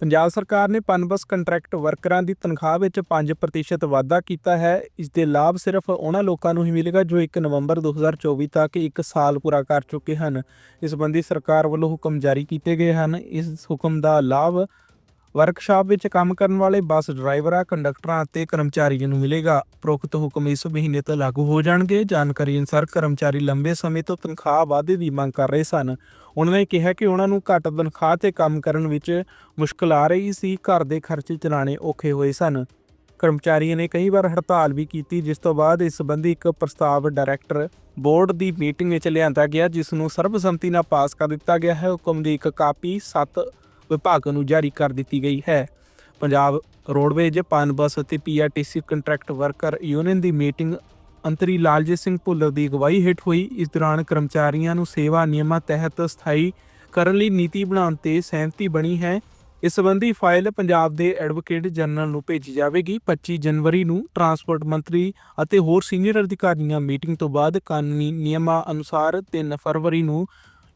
ਪੰਜਾਬ ਸਰਕਾਰ ਨੇ ਪਨਬਸ ਕੰਟਰੈਕਟ ਵਰਕਰਾਂ ਦੀ ਤਨਖਾਹ ਵਿੱਚ 5% ਵਾਧਾ ਕੀਤਾ ਹੈ। ਇਸ ਦੇ ਲਾਭ ਸਿਰਫ ਉਹਨਾਂ ਲੋਕਾਂ ਨੂੰ ਹੀ ਮਿਲੇਗਾ ਜੋ 1 ਨਵੰਬਰ 2024 ਤੱਕ 1 ਸਾਲ ਪੂਰਾ ਕਰ ਚੁੱਕੇ ਹਨ। ਇਸ ਸੰਬੰਧੀ ਸਰਕਾਰ ਵੱਲੋਂ ਹੁਕਮ ਜਾਰੀ ਕੀਤੇ ਗਏ ਹਨ। ਇਸ ਹੁਕਮ ਦਾ ਲਾਭ ਵਰਕਸ਼ਾਪ ਵਿੱਚ ਕੰਮ ਕਰਨ ਵਾਲੇ ਬੱਸ ਡਰਾਈਵਰਾਂ, ਕੰਡਕਟਰਾਂ ਅਤੇ ਕਰਮਚਾਰੀਆਂ ਨੂੰ ਮਿਲੇਗਾ। ਪ੍ਰੋਖਤ ਹੁਕਮ ਇਸ ਮਹੀਨੇ ਤੋਂ ਲਾਗੂ ਹੋ ਜਾਣਗੇ। ਜਾਣਕਾਰੀ ਅਨੁਸਾਰ ਕਰਮਚਾਰੀ ਲੰਬੇ ਸਮੇਂ ਤੋਂ ਤਨਖਾਹ ਵਾਧੇ ਦੀ ਮੰਗ ਕਰ ਰਹੇ ਸਨ। ਉਹਨਾਂ ਨੇ ਕਿਹਾ ਕਿ ਉਹਨਾਂ ਨੂੰ ਘੱਟ ਤਨਖਾਹ ਤੇ ਕੰਮ ਕਰਨ ਵਿੱਚ ਮੁਸ਼ਕਲ ਆ ਰਹੀ ਸੀ। ਘਰ ਦੇ ਖਰਚੇ ਚਲਾਣੇ ਔਖੇ ਹੋਏ ਸਨ। ਕਰਮਚਾਰੀਆਂ ਨੇ ਕਈ ਵਾਰ ਹੜਤਾਲ ਵੀ ਕੀਤੀ, ਜਿਸ ਤੋਂ ਬਾਅਦ ਇਸ ਸੰਬੰਧੀ ਇੱਕ ਪ੍ਰਸਤਾਵ ਡਾਇਰੈਕਟਰ ਬੋਰਡ ਦੀ ਮੀਟਿੰਗ ਵਿੱਚ ਲਿਆਂਦਾ ਗਿਆ, ਜਿਸ ਨੂੰ ਸਰਬਸੰਮਤੀ ਨਾਲ ਪਾਸ ਕਰ ਦਿੱਤਾ ਗਿਆ ਹੈ। ਹੁਕਮ ਦੀ ਇੱਕ ਕਾਪੀ 7 ਵਿਭਾਗ ਨੂੰ ਜਾਰੀ ਕਰ ਦਿੱਤੀ ਗਈ ਹੈ। ਪੰਜਾਬ ਰੋਡਵੇਜ, ਪਨ ਬੱਸ ਅਤੇ ਪੀਆਰਟੀਸੀ ਕੰਟਰੈਕਟ ਵਰਕਰ ਯੂਨੀਅਨ ਦੀ ਮੀਟਿੰਗ ਅੰਤਰੀ ਲਾਲਜੀਤ ਸਿੰਘ ਭੁੱਲਰ ਦੀ ਅਗਵਾਈ ਹੇਠ ਹੋਈ। ਇਸ ਦੌਰਾਨ ਕਰਮਚਾਰੀਆਂ ਨੂੰ ਸੇਵਾ ਨਿਯਮਾਂ ਤਹਿਤ ਸਥਾਈ ਕਰਨ ਲਈ ਨੀਤੀ ਬਣਾਉਣ ਤੇ ਸਹਿਮਤੀ ਬਣੀ ਹੈ। ਇਸ ਸੰਬੰਧੀ ਫਾਈਲ ਪੰਜਾਬ ਦੇ ਐਡਵੋਕੇਟ ਜਨਰਲ ਨੂੰ ਭੇਜੀ ਜਾਵੇਗੀ। 25 ਜਨਵਰੀ ਨੂੰ ਟਰਾਂਸਪੋਰਟ ਮੰਤਰੀ ਅਤੇ ਹੋਰ ਸੀਨੀਅਰ ਅਧਿਕਾਰੀਆਂ ਮੀਟਿੰਗ ਤੋਂ ਬਾਅਦ ਕਾਨੂੰਨੀ ਨਿਯਮਾਂ ਅਨੁਸਾਰ 3 ਫਰਵਰੀ ਨੂੰ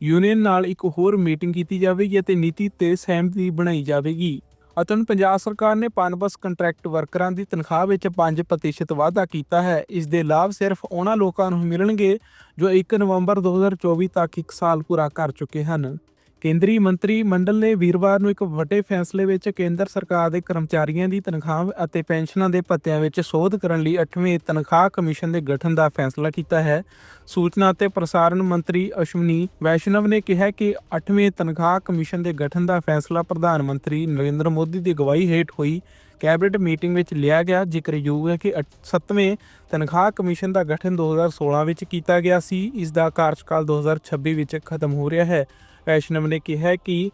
ਯੂਨੀਅਨ ਨਾਲ ਇੱਕ ਹੋਰ ਮੀਟਿੰਗ ਕੀਤੀ ਜਾਵੇਗੀ ਅਤੇ ਨੀਤੀ ਤੇ ਸਹਿਮਤੀ ਬਣਾਈ ਜਾਵੇਗੀ। ਅਤਨ ਪੰਜਾਬ ਸਰਕਾਰ ਨੇ ਪਨਬਸ ਕੰਟਰੈਕਟ ਵਰਕਰਾਂ ਦੀ ਤਨਖਾਹ ਵਿੱਚ 5% ਵਾਧਾ ਕੀਤਾ ਹੈ। ਇਸ ਦੇ ਲਾਭ ਸਿਰਫ ਉਹਨਾਂ ਲੋਕਾਂ ਨੂੰ ਮਿਲਣਗੇ ਜੋ 1 ਨਵੰਬਰ 2024 ਤੱਕ 1 ਸਾਲ ਪੂਰਾ ਕਰ ਚੁੱਕੇ ਹਨ। ਕੇਂਦਰੀ ਮੰਤਰੀ ਮੰਡਲ ਨੇ ਵੀਰਵਾਰ ਨੂੰ ਇੱਕ ਵੱਡੇ ਫੈਸਲੇ ਵਿੱਚ ਕੇਂਦਰ ਸਰਕਾਰ ਦੇ ਕਰਮਚਾਰੀਆਂ ਦੀ ਤਨਖਾਹ ਅਤੇ ਪੈਨਸ਼ਨਾਂ ਦੇ ਭੱਤਿਆਂ ਵਿੱਚ ਸੋਧ ਕਰਨ ਲਈ 8ਵੇਂ ਤਨਖਾਹ ਕਮਿਸ਼ਨ ਦੇ ਗਠਨ ਦਾ ਫੈਸਲਾ ਕੀਤਾ ਹੈ। ਸੂਚਨਾ ਅਤੇ ਪ੍ਰਸਾਰਣ ਮੰਤਰੀ ਅਸ਼ਵਨੀ ਵੈਸ਼ਨਵ ਨੇ ਕਿਹਾ ਕਿ 8ਵੇਂ ਤਨਖਾਹ ਕਮਿਸ਼ਨ ਦੇ ਗਠਨ ਦਾ ਫੈਸਲਾ ਪ੍ਰਧਾਨ ਮੰਤਰੀ ਨਰਿੰਦਰ ਮੋਦੀ ਦੀ ਅਗਵਾਈ ਹੇਠ ਹੋਈ। ਕੈਬਨਿਟ ਮੀਟਿੰਗ ਵਿੱਚ ਲਿਆ ਗਿਆ ਜ਼ਿਕਰਯੋਗ ਹੈ ਕਿ 7ਵੇਂ ਤਨਖਾਹ ਕਮਿਸ਼ਨ ਦਾ ਗਠਨ 2016 ਵਿੱਚ ਕੀਤਾ ਗਿਆ ਸੀ। ਇਸ ਦਾ ਕਾਰਜਕਾਲ 2026 ਵਿੱਚ ਖਤਮ ਹੋ ਰਿਹਾ ਹੈ। ਵੈਸ਼ਨਵ ਨੇ ਕਿਹਾ ਕਿ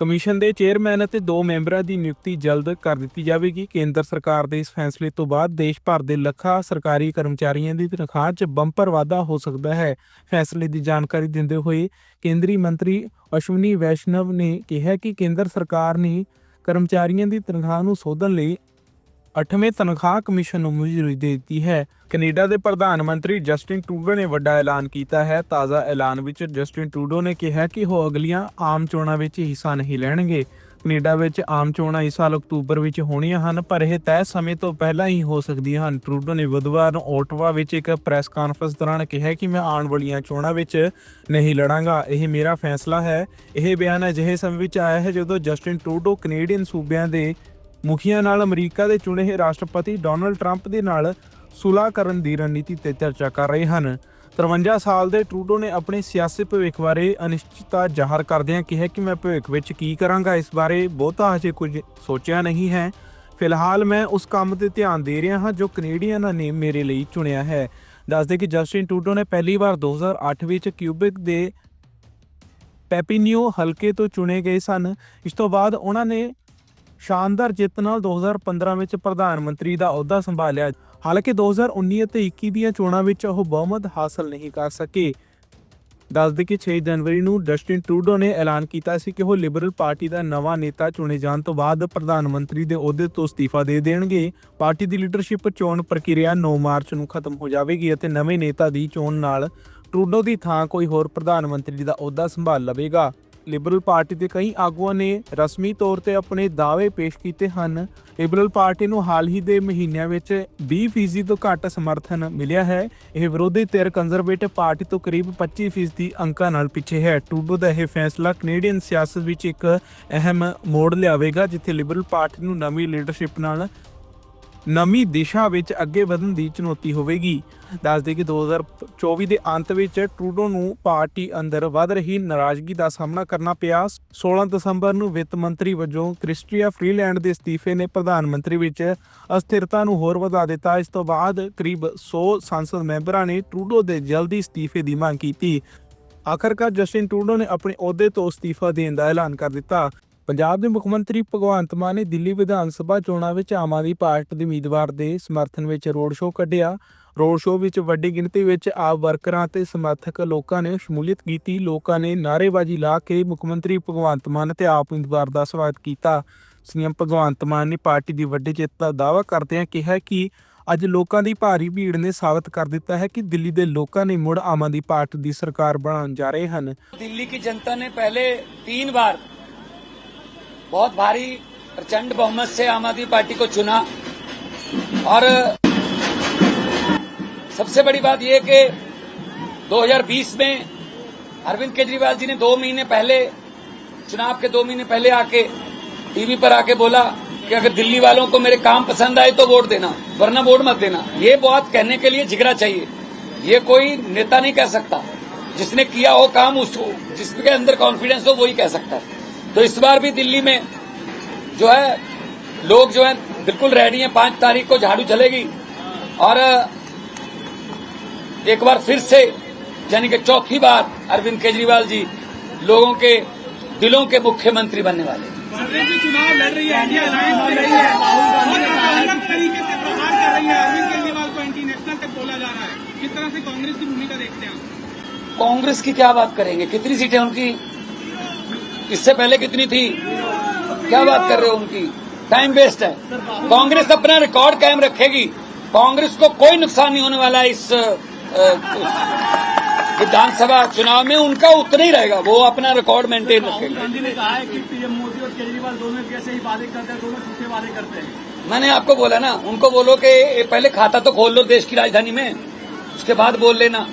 ਕਮਿਸ਼ਨ ਦੇ ਚੇਅਰਮੈਨ ਅਤੇ ਦੋ ਮੈਂਬਰਾਂ ਦੀ ਨਿਯੁਕਤੀ ਜਲਦ ਕਰ ਦਿੱਤੀ ਜਾਵੇਗੀ। ਕੇਂਦਰ ਸਰਕਾਰ ਦੇ ਇਸ ਫੈਸਲੇ ਤੋਂ ਬਾਅਦ ਦੇਸ਼ ਭਰ ਦੇ ਲੱਖਾਂ ਸਰਕਾਰੀ ਕਰਮਚਾਰੀਆਂ ਦੀ ਤਨਖਾਹ 'ਚ ਬੰਪਰ ਵਾਧਾ ਹੋ ਸਕਦਾ ਹੈ। ਫੈਸਲੇ ਦੀ ਜਾਣਕਾਰੀ ਦਿੰਦੇ ਹੋਏ ਕੇਂਦਰੀ ਮੰਤਰੀ ਅਸ਼ਵਨੀ ਵੈਸ਼ਨਵ ਨੇ ਕਿਹਾ ਕਿ ਕੇਂਦਰ ਸਰਕਾਰ ਨੇ ਕਰਮਚਾਰੀਆਂ ਦੀ ਤਨਖਾਹ ਨੂੰ ਸੋਧਣ ਲਈ 8ਵੇਂ ਤਨਖਾਹ ਕਮਿਸ਼ਨ ਨੂੰ ਮਨਜ਼ੂਰੀ ਦੇ ਦਿੱਤੀ ਹੈ। ਕੈਨੇਡਾ ਦੇ ਪ੍ਰਧਾਨ ਮੰਤਰੀ ਜਸਟਿਨ ਟਰੂਡੋ ਨੇ ਵੱਡਾ ਐਲਾਨ ਕੀਤਾ ਹੈ। ਤਾਜ਼ਾ ਐਲਾਨ ਵਿੱਚ ਜਸਟਿਨ ਟਰੂਡੋ ਨੇ ਕਿਹਾ ਕਿ ਉਹ ਅਗਲੀਆਂ ਆਮ ਚੋਣਾਂ ਵਿੱਚ ਹਿੱਸਾ ਨਹੀਂ ਲੈਣਗੇ। ਕੈਨੇਡਾ ਵਿੱਚ ਆਮ ਚੋਣਾਂ ਇਸ ਸਾਲ ਅਕਤੂਬਰ ਵਿੱਚ ਹੋਣੀਆਂ ਹਨ, ਪਰ ਇਹ ਤੈਅ ਸਮੇਂ ਤੋਂ ਪਹਿਲਾਂ ਹੀ ਹੋ ਸਕਦੀਆਂ ਹਨ। ਟਰੂਡੋ ਨੇ ਬੁੱਧਵਾਰ ਨੂੰ ਓਟਵਾ ਵਿੱਚ ਇੱਕ ਪ੍ਰੈਸ ਕਾਨਫਰੰਸ ਦੌਰਾਨ ਕਿਹਾ ਕਿ ਮੈਂ ਆਉਣ ਵਾਲੀਆਂ ਚੋਣਾਂ ਵਿੱਚ ਨਹੀਂ ਲੜਾਂਗਾ। ਇਹ ਮੇਰਾ ਫੈਸਲਾ ਹੈ। ਇਹ ਬਿਆਨ ਅਜਿਹੇ ਸਮੇਂ ਵਿੱਚ ਆਇਆ ਹੈ ਜਦੋਂ ਜਸਟਿਨ ਟਰੂਡੋ ਕੈਨੇਡੀਅਨ ਸੂਬਿਆਂ ਦੇ ਮੁਖੀਆਂ ਨਾਲ ਅਮਰੀਕਾ ਦੇ ਚੁਣੇ ਹੋਏ ਰਾਸ਼ਟਰਪਤੀ ਡੋਨਲਡ ਟਰੰਪ ਦੇ ਨਾਲ ਸੁਲਾਹ ਕਰਨ ਦੀ ਰਣਨੀਤੀ ਤੇ ਚਰਚਾ ਕਰ ਰਹੇ ਹਨ। 53 ਸਾਲ ਦੇ ਟਰੂਡੋ ਨੇ ਆਪਣੇ ਸਿਆਸੀ ਭਵਿੱਖ ਬਾਰੇ ਅਨਿਸ਼ਚਿਤਤਾ ਜ਼ਾਹਰ ਕਰਦਿਆਂ ਕਿਹਾ ਕਿ ਮੈਂ ਭਵਿੱਖ ਵਿੱਚ ਕੀ ਕਰਾਂਗਾ ਇਸ ਬਾਰੇ ਬਹੁਤਾ ਹਜੇ ਕੁਝ ਸੋਚਿਆ ਨਹੀਂ ਹੈ। ਫਿਲਹਾਲ ਮੈਂ ਉਸ ਕੰਮ ਤੇ ਧਿਆਨ ਦੇ ਰਿਹਾ ਹਾਂ ਜੋ ਕੈਨੇਡੀਅਨਾਂ ਨੇ ਮੇਰੇ ਲਈ ਚੁਣਿਆ ਹੈ। ਦੱਸਦੇ ਕਿ ਜਸਟਿਨ ਟਰੂਡੋ ਨੇ ਪਹਿਲੀ ਵਾਰ 2008 ਵਿੱਚ ਕਿਊਬਿਕ ਦੇ ਪੈਪੀਨੀਓ ਹਲਕੇ ਤੋਂ ਚੁਣੇ ਗਏ ਸਨ। ਇਸ ਤੋਂ ਬਾਅਦ ਉਹਨਾਂ ਨੇ ਸ਼ਾਨਦਾਰ ਜਿੱਤ ਨਾਲ 2015 ਵਿੱਚ ਪ੍ਰਧਾਨ ਮੰਤਰੀ ਦਾ ਅਹੁਦਾ ਸੰਭਾਲਿਆ। ਹਾਲਾਂਕਿ 2019 ਅਤੇ 21 ਦੀਆਂ ਚੋਣਾਂ ਵਿੱਚ ਉਹ ਬਹੁਮਤ ਹਾਸਲ ਨਹੀਂ ਕਰ ਸਕੇ। ਦੱਸਦੇ ਕਿ 6 ਜਨਵਰੀ ਨੂੰ ਡਸਟਿਨ ਟਰੂਡੋ ਨੇ ਐਲਾਨ ਕੀਤਾ ਸੀ ਕਿ ਉਹ ਲਿਬਰਲ ਪਾਰਟੀ ਦਾ ਨਵਾਂ ਨੇਤਾ ਚੁਣੇ ਜਾਣ ਤੋਂ ਬਾਅਦ ਪ੍ਰਧਾਨ ਮੰਤਰੀ ਦੇ ਅਹੁਦੇ ਤੋਂ ਅਸਤੀਫਾ ਦੇ ਦੇਣਗੇ। ਪਾਰਟੀ ਦੀ ਲੀਡਰਸ਼ਿਪ ਚੋਣ ਪ੍ਰਕਿਰਿਆ 9 ਮਾਰਚ ਨੂੰ ਖਤਮ ਹੋ ਜਾਵੇਗੀ ਅਤੇ ਨਵੇਂ ਨੇਤਾ ਦੀ ਚੋਣ ਨਾਲ ਟਰੂਡੋ ਦੀ ਥਾਂ ਕੋਈ ਹੋਰ ਪ੍ਰਧਾਨ ਮੰਤਰੀ ਦਾ ਅਹੁਦਾ ਸੰਭਾਲ ਲਵੇਗਾ। ਲਿਬਰਲ ਪਾਰਟੀ ਦੇ ਕਈ ਆਗੂਆਂ ਨੇ ਰਸਮੀ ਤੌਰ ਤੇ ਆਪਣੇ ਦਾਅਵੇ ਪੇਸ਼ ਕੀਤੇ ਹਨ। ਲਿਬਰਲ ਪਾਰਟੀ ਨੂੰ ਹਾਲ ਹੀ ਦੇ ਮਹੀਨਿਆਂ ਵਿੱਚ 20% ਤੋਂ ਘੱਟ ਸਮਰਥਨ ਮਿਲਿਆ ਹੈ। ਇਹ ਵਿਰੋਧੀ ਧਿਰ ਕੰਜ਼ਰਵੇਟਿਵ ਪਾਰਟੀ ਤੋਂ ਕਰੀਬ 25% ਅੰਕਾਂ ਨਾਲ ਪਿੱਛੇ ਹੈ। ਟੂਡੋ ਦਾ ਇਹ ਫੈਸਲਾ ਕੈਨੇਡੀਅਨ ਸਿਆਸਤ ਵਿੱਚ ਇੱਕ ਅਹਿਮ ਮੋੜ ਲਿਆਵੇਗਾ, ਜਿੱਥੇ ਲਿਬਰਲ ਪਾਰਟੀ ਨੂੰ ਨਵੀਂ ਲੀਡਰਸ਼ਿਪ ਨਾਲ ਨਵੀਂ ਦਿਸ਼ਾ ਵਿੱਚ ਅੱਗੇ ਵਧਣ ਦੀ ਚੁਣੌਤੀ ਹੋਵੇਗੀ। ਦੱਸਦੇ ਕਿ 2024 ਦੇ ਅੰਤ ਵਿੱਚ ਟਰੂਡੋ ਨੂੰ ਪਾਰਟੀ ਅੰਦਰ ਵੱਧ ਰਹੀ ਨਾਰਾਜ਼ਗੀ ਦਾ ਸਾਹਮਣਾ ਕਰਨਾ ਪਿਆ। 16 ਦਸੰਬਰ ਨੂੰ ਵਿੱਤ ਮੰਤਰੀ ਵਜੋਂ ਕ੍ਰਿਸਟੀਆ ਫਰੀਲੈਂਡ ਦੇ ਅਸਤੀਫੇ ਨੇ ਪ੍ਰਧਾਨ ਮੰਤਰੀ ਵਿੱਚ ਅਸਥਿਰਤਾ ਨੂੰ ਹੋਰ ਵਧਾ ਦਿੱਤਾ। ਇਸ ਤੋਂ ਬਾਅਦ ਕਰੀਬ 100 ਸੰਸਦ ਮੈਂਬਰਾਂ ਨੇ ਟਰੂਡੋ ਦੇ ਜਲਦੀ ਅਸਤੀਫੇ ਦੀ ਮੰਗ ਕੀਤੀ। ਆਖਰਕਾਰ ਜਸਟਿਨ ਟਰੂਡੋ ਨੇ ਆਪਣੇ ਅਹੁਦੇ ਤੋਂ ਅਸਤੀਫਾ ਦੇਣ ਦਾ ਐਲਾਨ ਕਰ ਦਿੱਤਾ। ਪੰਜਾਬ ਦੇ ਮੁੱਖ ਮੰਤਰੀ ਭਗਵੰਤ ਮਾਨ ਨੇ ਦਿੱਲੀ ਵਿਧਾਨ ਸਭਾ ਚੋਣਾਂ ਵਿੱਚ ਆਮ ਆਦਮੀ ਪਾਰਟੀ ਦੇ ਉਮੀਦਵਾਰ ਦੇ ਸਮਰਥਨ ਵਿੱਚ ਰੋਡ ਸ਼ੋਅ ਕੱਢਿਆ। ਰੋਡ ਸ਼ੋਅ ਵਿੱਚ ਵੱਡੀ ਗਿਣਤੀ ਵਿੱਚ ਆਪ ਵਰਕਰਾਂ ਅਤੇ ਸਮਰਥਕ ਲੋਕਾਂ ਨੇ ਸ਼ਮੂਲੀਅਤ ਕੀਤੀ। ਲੋਕਾਂ ਨੇ ਨਾਰੇਬਾਜ਼ੀ ਲਾ ਕੇ ਮੁੱਖ ਮੰਤਰੀ ਭਗਵੰਤ ਮਾਨ ਅਤੇ ਆਪ ਉਮੀਦਵਾਰ ਦਾ ਸਵਾਗਤ ਕੀਤਾ। ਸੀਐਮ ਭਗਵੰਤ ਮਾਨ ਨੇ ਪਾਰਟੀ ਦੀ ਵੱਡੀ ਜਿੱਤ ਦਾ ਦਾਅਵਾ ਕਰਦਿਆਂ ਕਿਹਾ ਕਿ ਅੱਜ ਲੋਕਾਂ ਦੀ ਭਾਰੀ ਭੀੜ ਨੇ ਸਾਬਤ ਕਰ ਦਿੱਤਾ ਹੈ ਕਿ ਦਿੱਲੀ ਦੇ ਲੋਕਾਂ ਨੇ ਮੁੜ ਆਮ ਆਦਮੀ ਪਾਰਟੀ ਦੀ ਸਰਕਾਰ ਬਣਾਉਣ ਜਾ ਰਹੇ ਹਨ। ਦਿੱਲੀ ਦੀ ਜਨਤਾ ਨੇ ਪਹਿਲੇ 3 ਵਾਰ बहुत भारी प्रचंड बहुमत से आम आदमी पार्टी को चुना। और सबसे बड़ी बात यह कि 2020 में अरविंद केजरीवाल जी ने दो महीने पहले, चुनाव के दो महीने पहले आके टीवी पर आके बोला कि अगर दिल्ली वालों को मेरे काम पसंद आए तो वोट देना, वरना वोट मत देना। ये बात कहने के लिए जिगरा चाहिए। ये कोई नेता नहीं कह सकता। जिसने किया हो काम, उसको, जिसके अंदर कॉन्फिडेंस हो, वही कह सकता है। तो इस बार भी दिल्ली में जो है लोग जो है बिल्कुल रेडी हैं। पाँच तारीख को झाड़ू चलेगी और एक बार फिर से यानी कि चौथी बार अरविंद केजरीवाल जी लोगों के दिलों के मुख्यमंत्री बनने वाले हैं। चुनाव लड़ रही है इंडिया अलायंस लड़ रही है और अलग तरीके से प्रहार कर रही है। अरविंद केजरीवाल को एंटी बोला जा रहा है। किस तरह से कांग्रेस की भूमिका देखते हैं कांग्रेस की क्या बात करेंगे? कितनी सीटें उनकी? इससे पहले कितनी थी? क्या बात कर रहे हो उनकी? टाइम वेस्ट है। कांग्रेस अपना रिकॉर्ड कायम रखेगी। कांग्रेस को कोई नुकसान नहीं होने वाला है इस विधानसभा चुनाव में। उनका उतना ही रहेगा। वो अपना रिकॉर्ड मेंटेन राहुल रखेगा गांधी ने कहा है कि पीएम मोदी और केजरीवाल दोनों कैसे ही वादे करते हैं दोनों झूठे वादे करते हैं। मैंने आपको बोला ना उनको बोलो कि पहले खाता तो खोल लो देश की राजधानी में उसके बाद बोल लेना।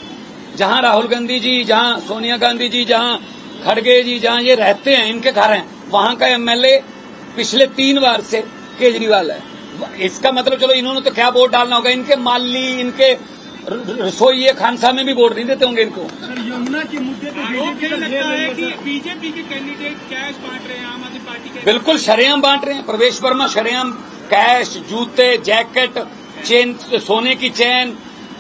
जहाँ राहुल गांधी जी जहाँ सोनिया गांधी जी जहाँ खड़गे जी जहाँ ये रहते हैं इनके घर हैं वहाँ का एमएलए पिछले तीन बार से केजरीवाल है। इसका मतलब चलो इन्होंने तो क्या वोट डालना होगा? इनके माली इनके रसोई खानसा में भी वोट नहीं देते होंगे इनको। यमुना के मुद्दे पे लोग बीजेपी लगता है है कि बीजेपी के कैंडिडेट कैश बांट रहे हैं आम आदमी पार्टी के बिल्कुल शरेआम बांट रहे हैं। प्रवेश वर्मा शरेआम कैश जूते जैकेट चेन सोने की चेन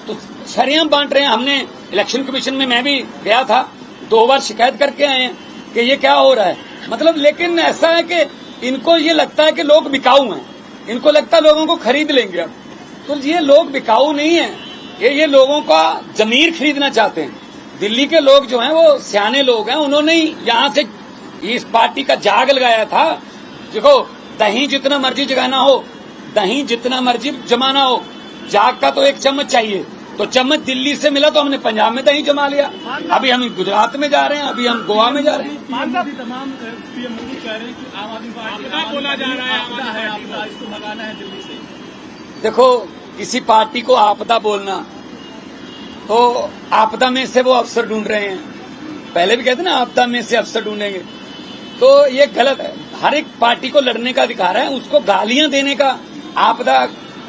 तो शरेआम बांट रहे हैं। हमने इलेक्शन कमीशन में मैं भी गया था। दो बार शिकायत करके आए हैं कि ये क्या हो रहा है। मतलब लेकिन ऐसा है कि इनको ये लगता है कि लोग बिकाऊ हैं। इनको लगता है लोगों को खरीद लेंगे अब। तो ये लोग बिकाऊ नहीं है। ये ये लोगों का जमीर खरीदना चाहते हैं। दिल्ली के लोग जो हैं वो सियाने लोग हैं। उन्होंने ही यहाँ से इस पार्टी का जाग लगाया था। देखो, दही जितना मर्ज़ी जगाना हो, दही जितना मर्ज़ी जमाना हो, जाग का तो एक चम्मच चाहिए। तो चम्मच दिल्ली से मिला तो हमने पंजाब में दही जमा लिया। अभी हम गुजरात में जा रहे हैं अभी हम गोवा में जा रहे हैं। तमाम पीएम मोदी कह रहे हैं कि आम आदमी पार्टी बोला जा रहा है आपदा है आपदा इसको भगाना है दिल्ली से। देखो किसी पार्टी को आपदा बोलना तो आपदा में से वो अफसर ढूंढ रहे हैं। पहले भी कहते ना आपदा में से अफसर ढूंढेंगे। तो ये गलत है। हर एक पार्टी को लड़ने का अधिकार है उसको गालियाँ देने का आपदा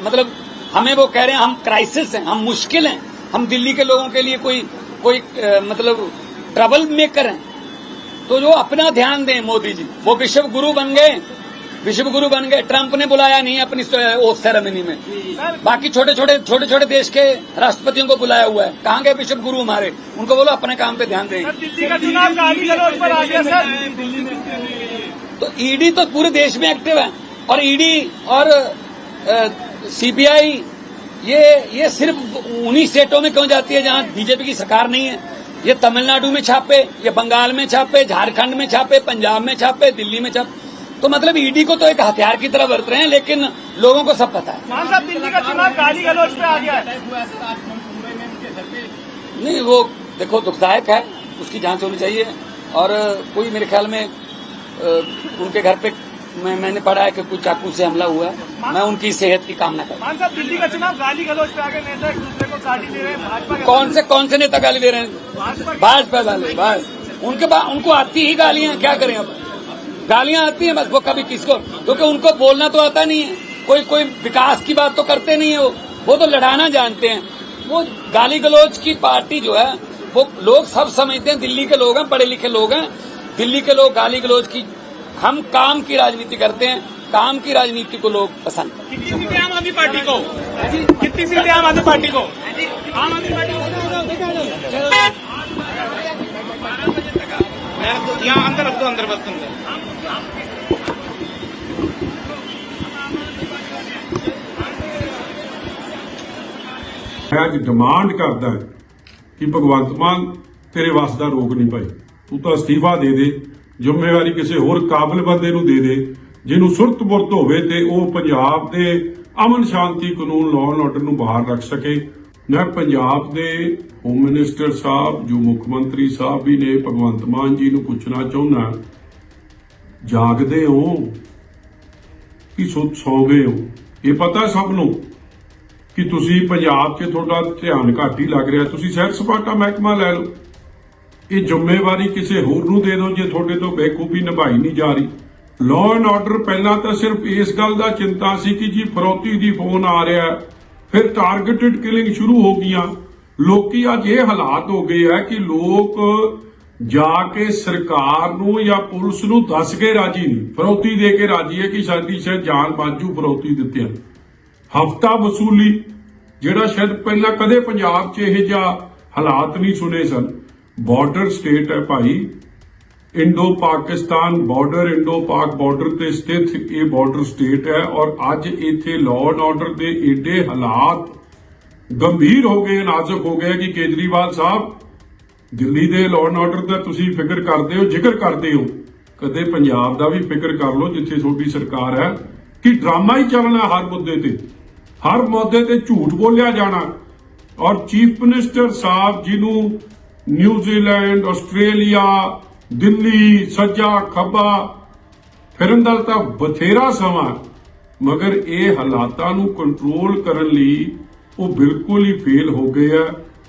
मतलब हमें वो कह रहे हैं हम क्राइसिस हैं हम मुश्किल हैं। हम दिल्ली के लोगों के लिए कोई कोई अ, मतलब ट्रबल मेकर हैं। तो जो अपना ध्यान दें मोदी जी वो विश्व गुरु बन गए। विश्व गुरु बन गए। ट्रंप ने बुलाया नहीं अपनी सेरेमनी में। बाकी छोटे छोटे छोटे छोटे देश के राष्ट्रपतियों को बुलाया हुआ है। कहाँ गए विश्व गुरु हमारे? उनको बोलो अपने काम पे ध्यान दें। आ तो ईडी तो पूरे देश में एक्टिव है। और ईडी और सीबीआई ये ये सिर्फ़ उन्हीं स्टेटों में क्यों जाती है जहाँ बीजेपी की सरकार नहीं है? ये तमिलनाडु में छापे ये बंगाल में छापे झारखंड में छापे पंजाब में छापे दिल्ली में छापे। तो मतलब ईडी को तो एक हथियार की तरह बरत रहे हैं लेकिन लोगों को सब पता है। मान साहब दिल्ली का चुनाव गाली गलौज पे आ गया है। नहीं वो देखो दुखदायक है उसकी जाँच होनी चाहिए और कोई मेरे ख्याल में उनके घर पे मैं, मैंने पढ़ा है कि कुछ चाकू से हमला हुआ है। मैं उनकी सेहत की कामना करता साहब दिल्ली का चुनाव गाली गलौज पे आ गया नेता एक दूसरे को गाली दे रहे हैं भाजपा कौन से कौन से नेता गाली दे रहे हैं? भाजपा भाजपा वाले बस उनके बाद उनको आती ही गालियाँ क्या करें अब? गालियाँ आती हैं बस वो कभी किसको? क्योंकि उनको बोलना तो आता नहीं है। कोई कोई विकास की बात तो करते नहीं है वो। वो तो लड़ाना जानते हैं। वो गाली गलौज की पार्टी जो है वो लोग सब समझते हैं दिल्ली के लोग हैं पढ़े लिखे लोग हैं। दिल्ली के लोग गाली गलौज की हम काम की राजनीति करते हैं काम की राजनीति को लोग पसंद करते हैं। कितनी सीटें आम आदमी पार्टी को कितनी सीटें आम आदमी पार्टी को आम आदमी पार्टी को यहाँ अंदर रख दो अंदर बस अंदर ਮੈਂ ਅੱਜ ਡਿਮਾਂਡ ਕਰਦਾ ਕਿ ਭਗਵੰਤ ਮਾਨ ਤੇਰੇ ਵੱਸ ਦਾ ਰੋਕ ਨਹੀਂ ਭਾਈ ਤੂੰ ਤਾਂ ਅਸਤੀਫਾ ਦੇ ਦੇ ਜ਼ਿੰਮੇਵਾਰੀ ਕਿਸੇ ਹੋਰ ਕਾਬਿਲ ਬੰਦੇ ਨੂੰ ਦੇ ਦੇ, ਜਿਹਨੂੰ ਸੁਰਤ-ਬੁਰਤ ਹੋਵੇ ਤੇ ਉਹ ਪੰਜਾਬ ਦੇ ਅਮਨ ਸ਼ਾਂਤੀ ਕਾਨੂੰਨ ਲਾਅ ਐਂਡ ਆਰਡਰ ਨੂੰ ਬਾਹਰ ਰੱਖ ਸਕੇ। ਮੈਂ ਪੰਜਾਬ ਦੇ ਹੋਮ ਮਿਨਿਸਟਰ ਸਾਹਿਬ, ਜੋ ਮੁੱਖ ਮੰਤਰੀ ਸਾਹਿਬ ਵੀ ਨੇ, ਭਗਵੰਤ ਮਾਨ ਜੀ ਨੂੰ ਪੁੱਛਣਾ ਚਾਹੁੰਦਾ ਜਾਗਦੇ ਹੋ ਕਿ ਸੋ ਸੌ ਗਏ ਹੋ? ਇਹ ਪਤਾ ਸਭ ਨੂੰ ਕਿ ਤੁਸੀਂ ਪੰਜਾਬ 'ਚ ਤੁਹਾਡਾ ਧਿਆਨ ਘੱਟ ਹੀ ਲੱਗ ਰਿਹਾ। ਤੁਸੀਂ ਸੈਰ ਸਪਾਟਾ ਮਹਿਕਮਾ ਲੈ ਲਓ। ਇਹ ਜ਼ਿੰਮੇਵਾਰੀ ਕਿਸੇ ਹੋਰ ਨੂੰ ਦੇ ਦਿਓ ਜੇ ਤੁਹਾਡੇ ਤੋਂ ਬੇਖੂਬੀ ਨਿਭਾਈ ਨਹੀਂ ਜਾ ਰਹੀ। ਲਾਅ ਐਂਡ ਆਰਡਰ ਪਹਿਲਾਂ ਤਾਂ ਸਿਰਫ ਇਸ ਗੱਲ ਦਾ ਚਿੰਤਾ ਸੀ ਕਿ ਜੀ ਫਰੋਤੀ ਦੀ ਫੋਨ ਆ ਰਿਹਾ ਫਿਰ ਟਾਰਗੇਟਡ ਕਿਲਿੰਗ ਸ਼ੁਰੂ ਹੋ ਗਈਆਂ। ਲੋਕੀ ਅੱਜ ਇਹ ਹਾਲਾਤ ਹੋ ਗਏ ਆ ਕਿ ਲੋਕ ਜਾ ਕੇ ਸਰਕਾਰ ਨੂੰ ਜਾਂ ਪੁਲਿਸ ਨੂੰ ਦੱਸ ਕੇ ਰਾਜੀ ਨਹੀਂ। ਫਰੋਤੀ ਦੇ ਕੇ ਰਾਜੀ ਹੈ ਕਿ ਸਾਡੀ ਸ਼ਾਇਦ ਜਾਨ ਬਾਜੂ ਫਰੌਤੀ ਦਿੱਤਿਆਂ। ਹਫਤਾ ਵਸੂਲੀ, ਜਿਹੜਾ ਸ਼ਾਇਦ ਪਹਿਲਾਂ ਕਦੇ ਪੰਜਾਬ 'ਚ ਇਹ ਜਿਹਾ ਹਾਲਾਤ ਨਹੀਂ ਸੁਣੇ ਸਨ। ਬਾਰਡਰ ਸਟੇਟ ਹੈ ਭਾਈ। Indo Pakistan border, Indo Pak border ਤੇ ਸਥਿਤ ਇਹ ਬਾਰਡਰ ਸਟੇਟ ਹੈ ਔਰ ਅੱਜ ਇੱਥੇ ਲਾਅ ਐਂਡ ਆਰਡਰ ਦੇ ਏਡੇ ਹਾਲਾਤ ਗੰਭੀਰ ਹੋ ਗਏ, ਨਾਜ਼ੁਕ ਹੋ ਗਏ ਕਿ ਕੇਜਰੀਵਾਲ ਸਾਹਿਬ, ਦਿੱਲੀ ਦੇ ਲਾਅ ਐਂਡ ਆਰਡਰ ਦਾ ਤੁਸੀਂ ਫਿਕਰ ਕਰਦੇ ਹੋ, ਜ਼ਿਕਰ ਕਰਦੇ ਹੋ। ਕਦੇ ਪੰਜਾਬ ਦਾ ਵੀ ਫਿਕਰ ਕਰ ਲਓ ਜਿੱਥੇ ਤੁਹਾਡੀ ਸਰਕਾਰ ਹੈ ਕਿ ਡਰਾਮਾ ਹੀ ਚੱਲਣਾ ਹਰ ਮੁੱਦੇ ਤੇ। ਹਰ ਮੁੱਦੇ ਤੇ ਝੂਠ ਬੋਲਿਆ ਜਾਣਾ। ਔਰ ਚੀਫ ਮਿਨਿਸਟਰ ਸਾਹਿਬ ਜਿਹਨੂੰ ਨਿਊਜ਼ੀਲੈਂਡ ਆਸਟ੍ਰੇਲੀਆ, ਦਿੱਲੀ, ਸੱਜਾ ਖੱਬਾ। ਫਿਰਨ ਦਾ ਤਾਂ ਬਥੇਰਾ ਸਮਾਂ ਮਗਰ ਇਹ ਹਾਲਾਤਾਂ ਨੂੰ ਕੰਟਰੋਲ ਕਰਨ ਲਈ ਉਹ ਬਿਲਕੁਲ ਹੀ ਫੇਲ ਹੋ ਗਏ ਆ।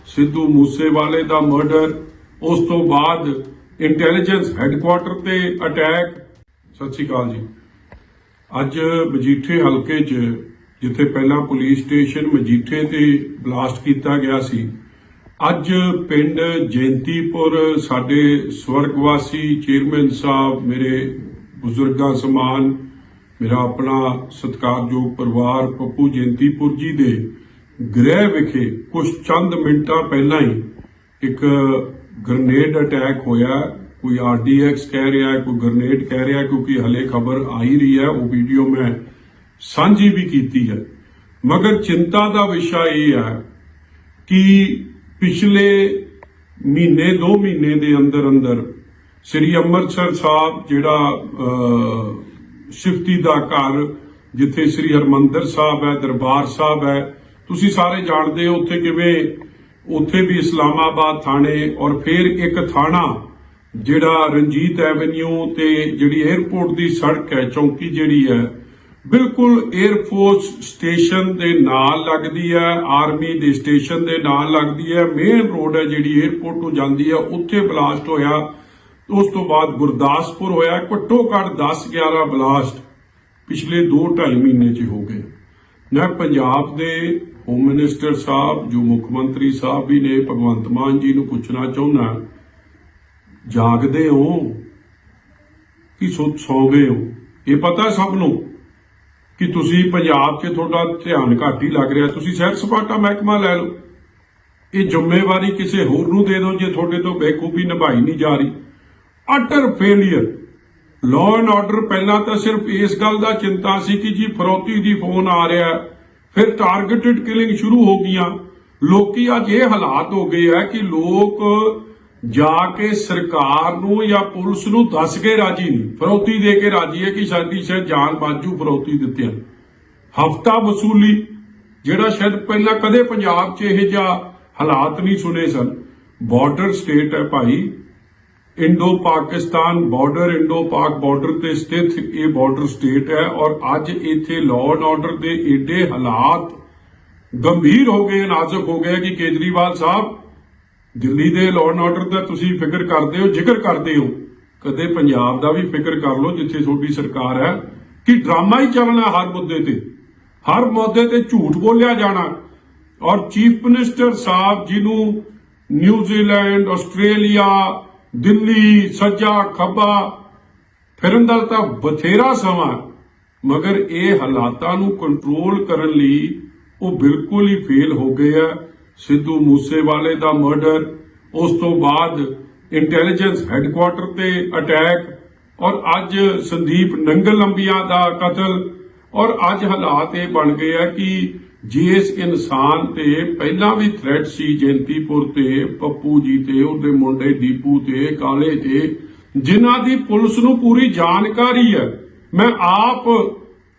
ਸਿੱਧੂ ਮੂਸੇਵਾਲੇ ਦਾ ਮਰਡਰ ਉਸ ਤੋਂ ਬਾਅਦ ਇੰਟੈਲੀਜੈਂਸ ਹੈੱਡਕੁਆਰਟਰ ਤੇ ਅਟੈਕ ਸਤਿ ਸ਼੍ਰੀ ਅਕਾਲ ਜੀ। ਅੱਜ ਮਜੀਠੇ ਹਲਕੇ 'ਚ, ਜਿੱਥੇ ਪਹਿਲਾਂ ਪੁਲਿਸ ਸਟੇਸ਼ਨ ਮਜੀਠੇ ਤੇ ਬਲਾਸਟ ਕੀਤਾ ਗਿਆ ਸੀ ਅੱਜ ਪਿੰਡ ਜੈਂਤੀਪੁਰ ਸਾਡੇ ਸਵਰਗਵਾਸੀ ਚੇਅਰਮੈਨ ਸਾਹਿਬ, ਮੇਰੇ ਬਜ਼ੁਰਗਾਂ ਸਮਾਨ, ਮੇਰਾ ਆਪਣਾ ਸਤਿਕਾਰਯੋਗ ਪਰਿਵਾਰ ਪੱਪੂ ਜੈਂਤੀਪੁਰ ਜੀ ਦੇ ਗ੍ਰਹਿ ਵਿਖੇ ਕੁਝ ਚੰਦ ਮਿੰਟਾਂ ਪਹਿਲਾਂ ਹੀ ਇੱਕ ਗ੍ਰਨੇਡ ਅਟੈਕ ਹੋਇਆ ਕੋਈ ਆਰਡੀਐਕਸ ਕਹਿ ਰਿਹਾ ਕੋਈ ਗ੍ਰਨੇਡ ਕਹਿ ਰਿਹਾ ਕਿਉਂਕਿ ਹਲੇ ਖਬਰ ਆ ਹੀ ਰਹੀ ਹੈ। ਉਹ ਵੀਡੀਓ ਮੈਂ ਸਾਂਝੀ ਵੀ ਕੀਤੀ ਹੈ। ਮਗਰ ਚਿੰਤਾ ਦਾ ਵਿਸ਼ਾ ਇਹ ਹੈ ਕਿ ਪਿਛਲੇ ਮਹੀਨੇ 2 ਮਹੀਨੇ ਦੇ ਅੰਦਰ ਅੰਦਰ ਸ੍ਰੀ ਅੰਮ੍ਰਿਤਸਰ ਸਾਹਿਬ ਜਿਹੜਾ ਸ਼ਿਫਤੀ ਦਾ ਘਰ ਜਿੱਥੇ ਸ੍ਰੀ ਹਰਮੰਦਰ ਸਾਹਿਬ ਹੈ, ਦਰਬਾਰ ਸਾਹਿਬ ਹੈ, ਤੁਸੀਂ ਸਾਰੇ ਜਾਣਦੇ ਹੋ ਉੱਥੇ ਕਿਵੇਂ ਉੱਥੇ ਵੀ ਇਸਲਾਮਾਬਾਦ ਥਾਣੇ ਔਰ ਫਿਰ ਇੱਕ ਥਾਣਾ ਜਿਹੜਾ ਰਣਜੀਤ ਐਵਨਿਊ ਤੇ ਜਿਹੜੀ 에ਅਰਪੋਰਟ ਦੀ ਸੜਕ ਹੈ, ਚੌਂਕੀ ਜਿਹੜੀ ਹੈ ਬਿਲਕੁਲ 에ਅਰਫੋਰਸ ਸਟੇਸ਼ਨ ਦੇ ਨਾਲ ਲੱਗਦੀ ਹੈ ਆਰਮੀ ਦੇ ਸਟੇਸ਼ਨ ਦੇ ਨਾਲ ਲੱਗਦੀ ਹੈ। ਮੇਨ ਰੋਡ ਹੈ ਜਿਹੜੀ 에ਅਰਪੋਰਟ ਤੋਂ ਜਾਂਦੀ ਹੈ, ਉੱਥੇ ਬਲਾਸਟ ਹੋਇਆ। ਉਸ ਤੋਂ ਬਾਅਦ ਗੁਰਦਾਸਪੁਰ ਹੋਇਆ, ਘੱਟੋ ਘੱਟ 10 11 ਬਲਾਸਟ ਪਿਛਲੇ 2.5 ਮਹੀਨੇ 'ਚ ਹੋ ਗਏ। ਮੈਂ ਪੰਜਾਬ ਦੇ ਹੋਮ ਮਿਨਿਸਟਰ ਸਾਹਿਬ, ਜੋ ਮੁੱਖ ਮੰਤਰੀ ਸਾਹਿਬ ਵੀ ਨੇ, ਭਗਵੰਤ ਮਾਨ ਜੀ ਨੂੰ ਪੁੱਛਣਾ ਚਾਹੁੰਦਾ ਜਾਗਦੇ ਹੋ ਕਿ ਸੋ ਸੌ ਗਏ ਹੋ? ਇਹ ਪਤਾ ਸਭ ਨੂੰ? ਕਿ ਤੁਸੀਂ ਪੰਜਾਬ 'ਚ ਤੁਹਾਡਾ ਧਿਆਨ ਘੱਟ ਹੀ ਲੱਗ ਰਿਹਾ। ਤੁਸੀਂ ਸੈਰ ਸਪਾਟਾ ਮਹਿਕਮਾ ਲੈ ਲਓ। ਇਹ ਜ਼ਿੰਮੇਵਾਰੀ ਕਿਸੇ ਹੋਰ ਨੂੰ ਦੇ ਦਿਓ ਜੇ ਤੁਹਾਡੇ ਤੋਂ ਬੇਖੂਬੀ ਨਿਭਾਈ ਨਹੀਂ ਜਾ ਰਹੀ। Utter failure law and order ਪਹਿਲਾਂ ਤਾਂ ਸਿਰਫ ਇਸ ਗੱਲ ਦਾ ਚਿੰਤਾ ਸੀ ਕਿ ਜੀ ਫਰੋਤੀ ਦੀ ਫੋਨ ਆ ਰਿਹਾ ਫਿਰ ਟਾਰਗੇਟਡ ਕਿਲਿੰਗ ਸ਼ੁਰੂ ਹੋ ਗਈਆਂ। ਲੋਕੀ ਅੱਜ ਇਹ ਹਾਲਾਤ ਹੋ ਗਏ ਆ ਕਿ ਲੋਕ ਜਾ ਕੇ ਸਰਕਾਰ ਨੂੰ ਜਾਂ ਪੁਲਿਸ ਨੂੰ ਦੱਸ ਕੇ ਰਾਜੀ ਨਹੀਂ। ਫਰੋਤੀ ਦੇ ਕੇ ਰਾਜੀ ਹੈ ਕਿ ਸਾਡੀ ਸ਼ਾਇਦ ਜਾਨ ਬਾਜੂ ਫਰੋਤੀ ਦਿੱਤੇ ਹਨ ਹਫਤਾ ਵਸੂਲੀ, ਜਿਹੜਾ ਸ਼ਾਇਦ ਪਹਿਲਾਂ ਕਦੇ ਪੰਜਾਬ 'ਚ ਇਹ ਜਿਹਾ ਹਾਲਾਤ ਨਹੀਂ ਸੁਣੇ ਸਨ। ਬਾਰਡਰ ਸਟੇਟ ਹੈ ਭਾਈ। Indo Pakistan border Indo Pak border ਤੇ ਸਥਿਤ ਇਹ ਬਾਰਡਰ ਸਟੇਟ ਹੈ ਔਰ ਅੱਜ ਇੱਥੇ ਲਾਅ ਐਂਡ ਆਰਡਰ ਦੇ ਏਡੇ ਹਾਲਾਤ ਗੰਭੀਰ ਹੋ ਗਏ, ਨਾਜ਼ੁਕ ਹੋ ਗਏ ਕਿ ਕੇਜਰੀਵਾਲ ਸਾਹਿਬ ਦਿੱਲੀ ਦੇ ਲਾਅ ਐਂਡ ਆਰਡਰ ਦਾ ਤੁਸੀਂ ਫਿਕਰ ਕਰਦੇ ਹੋ, ਜ਼ਿਕਰ ਕਰਦੇ ਹੋ, ਕਦੇ ਪੰਜਾਬ ਦਾ ਵੀ ਫਿਕਰ ਕਰ ਲਓ, ਜਿੱਥੇ ਤੁਹਾਡੀ ਸਰਕਾਰ ਹੈ, ਕਿ ਡਰਾਮਾ ਹੀ ਚੱਲਣਾ ਹਰ ਮੁੱਦੇ ਤੇ। ਹਰ ਮੁੱਦੇ ਤੇ ਝੂਠ ਬੋਲਿਆ ਜਾਣਾ। ਔਰ ਚੀਫ ਮਿਨਿਸਟਰ ਸਾਹਿਬ ਜਿਹਨੂੰ ਨਿਊਜ਼ੀਲੈਂਡ, ਆਸਟ੍ਰੇਲੀਆ, ਦਿੱਲੀ, ਸੱਜਾ ਖੱਬਾ, ਫਿਰਨ ਦਾ ਤਾਂ ਬਥੇਰਾ ਸਮਾਂ ਮਗਰ ਇਹ ਹਾਲਾਤਾਂ ਨੂੰ ਕੰਟਰੋਲ ਕਰਨ ਲਈ ਉਹ ਬਿਲਕੁਲ ਹੀ ਫੇਲ ਹੋ ਗਏ ਆ ਸਿੱਧੂ ਮੂਸੇਵਾਲੇ ਦਾ ਮਰਡਰ ਉਸ ਤੋਂ ਬਾਅਦ ਇੰਟੈਲੀਜੈਂਸ ਹੈੱਡਕੁਆਰਟਰ ਤੇ ਅਟੈਕ ਔਰ ਅੱਜ ਸੰਦੀਪ ਨੰਗਲ ਲੰਬੀਆਂ ਦਾ ਕਤਲ ਔਰ ਅੱਜ ਹਾਲਾਤ ਇਹ ਬਣ ਗਏ ਆ ਕਿ ਜਿਸ ਇਨਸਾਨ ਤੇ ਪਹਿਲਾਂ ਵੀ ਥ੍ਰੈਟ ਸੀ ਜੈਂਤੀਪੁਰ ਤੇ, ਪੱਪੂ ਜੀ ਤੇ, ਉਹਦੇ ਮੁੰਡੇ ਦੀਪੂ ਤੇ, ਕਾਲੇ ਤੇ, ਜਿਨ੍ਹਾਂ ਦੀ ਪੁਲਿਸ ਨੂੰ ਪੂਰੀ ਜਾਣਕਾਰੀ ਹੈ। ਮੈਂ ਆਪ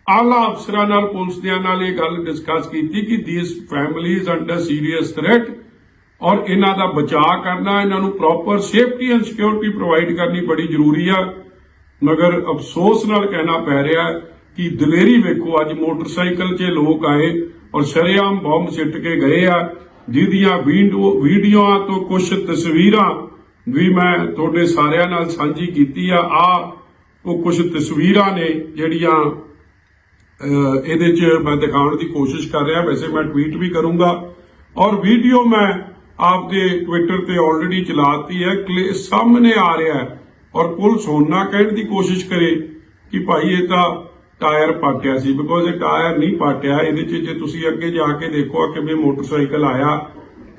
ਆਲਾ ਅਫਸਰਾਂ ਨਾਲ ਪੁਲਿਸ ਦਿਆਂ ਨਾਲ ਇਹ ਗੱਲ ਡਿਸਕਸ ਕੀਤੀ ਕਿ these families under serious threat ਔਰ ਇਹਨਾਂ ਦਾ ਬਚਾਅ ਕਰਨਾ, ਇਹਨਾਂ ਨੂੰ proper safety and security provide ਕਰਨੀ ਬੜੀ ਜ਼ਰੂਰੀ ਆ। ਮਗਰ ਅਫਸੋਸ ਨਾਲ ਕਹਿਣਾ ਪੈ ਰਿਹਾ ਕਿ ਦਲੇਰੀ ਵੇਖੋ, ਅੱਜ ਮੋਟਰਸਾਈਕਲ 'ਚ ਲੋਕ ਆਏ ਔਰ ਸ਼ਰੇਆਮ ਬੰਬ ਸਿੱਟ ਕੇ ਗਏ ਆ। ਜਿਹਦੀਆਂ ਵੀਡੀਓਆਂ ਤੋਂ ਕੁਝ ਤਸਵੀਰਾਂ ਵੀ ਮੈਂ ਤੁਹਾਡੇ ਸਾਰਿਆਂ ਨਾਲ ਸਾਂਝੀ ਕੀਤੀ ਆ। ਆ ਉਹ ਕੁਝ ਤਸਵੀਰਾਂ ਨੇ ਜਿਹੜੀਆਂ ਇਹਦੇ 'ਚ ਮੈਂ ਦਿਖਾਉਣ ਦੀ ਕੋਸ਼ਿਸ਼ ਕਰ ਰਿਹਾ, ਵੈਸੇ ਮੈਂ ਟਵੀਟ ਵੀ ਕਰੂੰਗਾ। ਔਰ ਵੀਡੀਓ ਮੈਂ ਆਪਦੇ ਟਵਿੱਟਰ ਤੇ ਆਲਰੇਡੀ ਚਲਾਤੀ ਹੈ ਸਾਹਮਣੇ ਆ ਰਿਹਾ ਹੈ। ਔਰ ਪੁਲਿਸ ਹੁਣ ਨਾ ਕਹਿਣ ਦੀ ਕੋਸ਼ਿਸ਼ ਕਰੇ ਕਿ ਭਾਈ ਇਹ ਤਾਂ ਟਾਇਰ ਪਾਟਿਆ ਸੀ ਬਿਕੋਜ਼ ਇਹ ਟਾਇਰ ਨਹੀਂ ਪਾਟਿਆ। ਇਹਦੇ 'ਚ ਜੇ ਤੁਸੀਂ ਅੱਗੇ ਜਾ ਕੇ ਦੇਖੋ ਕਿਵੇਂ ਮੋਟਰਸਾਈਕਲ ਆਇਆ।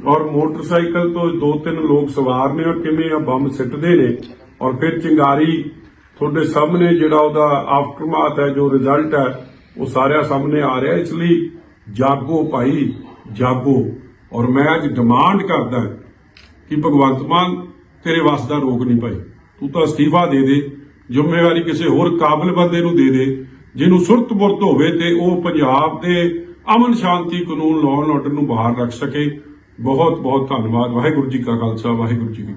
ਔਰ ਮੋਟਰਸਾਈਕਲ ਤੋਂ ਦੋ ਤਿੰਨ ਲੋਕ ਸਵਾਰ ਨੇ ਔਰ ਕਿਵੇਂ ਆ ਬੰਬ ਸਿੱਟਦੇ ਨੇ। ਔਰ ਫਿਰ ਚਿੰਗਾਰੀ ਤੁਹਾਡੇ ਸਾਹਮਣੇ ਜਿਹੜਾ ਉਹਦਾ ਆਫਟਰਮਾਥ ਹੈ, ਜੋ ਰਿਜ਼ਲਟ ਹੈ ਉਹ ਸਾਰਿਆਂ ਸਾਹਮਣੇ ਆ ਰਿਹਾ, ਇਸ ਲਈ ਜਾਗੋ ਭਾਈ, ਜਾਗੋ। ਔਰ ਮੈਂ ਅੱਜ ਡਿਮਾਂਡ ਕਰਦਾ ਕਿ ਭਗਵੰਤ ਮਾਨ ਤੇਰੇ ਵੱਸ ਦਾ ਰੋਕ ਨਹੀਂ ਭਾਈ ਤੂੰ ਤਾਂ ਅਸਤੀਫਾ ਦੇ ਦੇ, ਜ਼ਿੰਮੇਵਾਰੀ ਕਿਸੇ ਹੋਰ ਕਾਬਲ ਬੰਦੇ ਨੂੰ ਦੇ ਦੇ, ਜਿਹਨੂੰ ਸੁਰਤਪੁਰਤ ਹੋਵੇ ਤੇ ਉਹ ਪੰਜਾਬ ਦੇ ਅਮਨ ਸ਼ਾਂਤੀ ਕਾਨੂੰਨ ਲਾਅ ਐਂਡ ਆਰਡਰ ਨੂੰ ਬਾਹਰ ਰੱਖ ਸਕੇ। ਬਹੁਤ ਬਹੁਤ ਧੰਨਵਾਦ। ਵਾਹਿਗੁਰੂ ਜੀ ਕਾ ਖਾਲਸਾ, ਵਾਹਿਗੁਰੂ ਜੀ ਕੀ